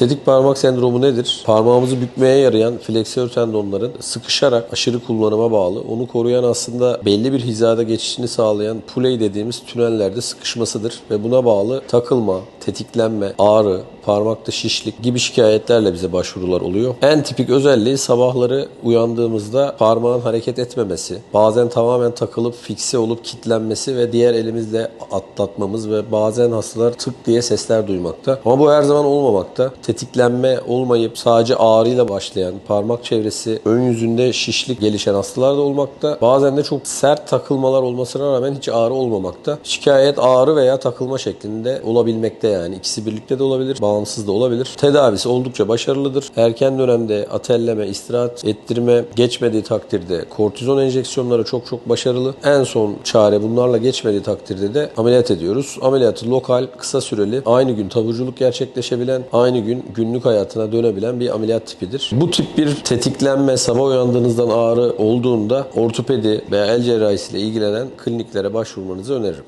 Tetik parmak sendromu nedir? Parmağımızı bükmeye yarayan fleksör tendonların sıkışarak aşırı kullanıma bağlı. Onu koruyan aslında belli bir hizada geçişini sağlayan puley dediğimiz tünellerde sıkışmasıdır. Ve buna bağlı takılma, tetiklenme, ağrı, parmakta şişlik gibi şikayetlerle bize başvurular oluyor. En tipik özelliği sabahları uyandığımızda parmağın hareket etmemesi, bazen tamamen takılıp fikse olup kitlenmesi ve diğer elimizle atlatmamız ve bazen hastalar tık diye sesler duymakta. Ama bu her zaman olmamakta. Tetiklenme olmayıp sadece ağrıyla başlayan, parmak çevresi ön yüzünde şişlik gelişen hastalar da olmakta. Bazen de çok sert takılmalar olmasına rağmen hiç ağrı olmamakta. Şikayet ağrı veya takılma şeklinde olabilmekte yani. İkisi birlikte de olabilir, bağımsız da olabilir. Tedavisi oldukça başarılıdır. Erken dönemde atelleme, istirahat ettirme geçmediği takdirde kortizon enjeksiyonları çok çok başarılı. En son çare bunlarla geçmediği takdirde de ameliyat ediyoruz. Ameliyatı lokal, kısa süreli, aynı gün taburculuk gerçekleşebilen, aynı gün günlük hayatına dönebilen bir ameliyat tipidir. Bu tip bir tetiklenme, sabah uyandığınızdan ağrı olduğunda ortopedi veya el cerrahisiyle ilgilenen kliniklere başvurmanızı öneririm.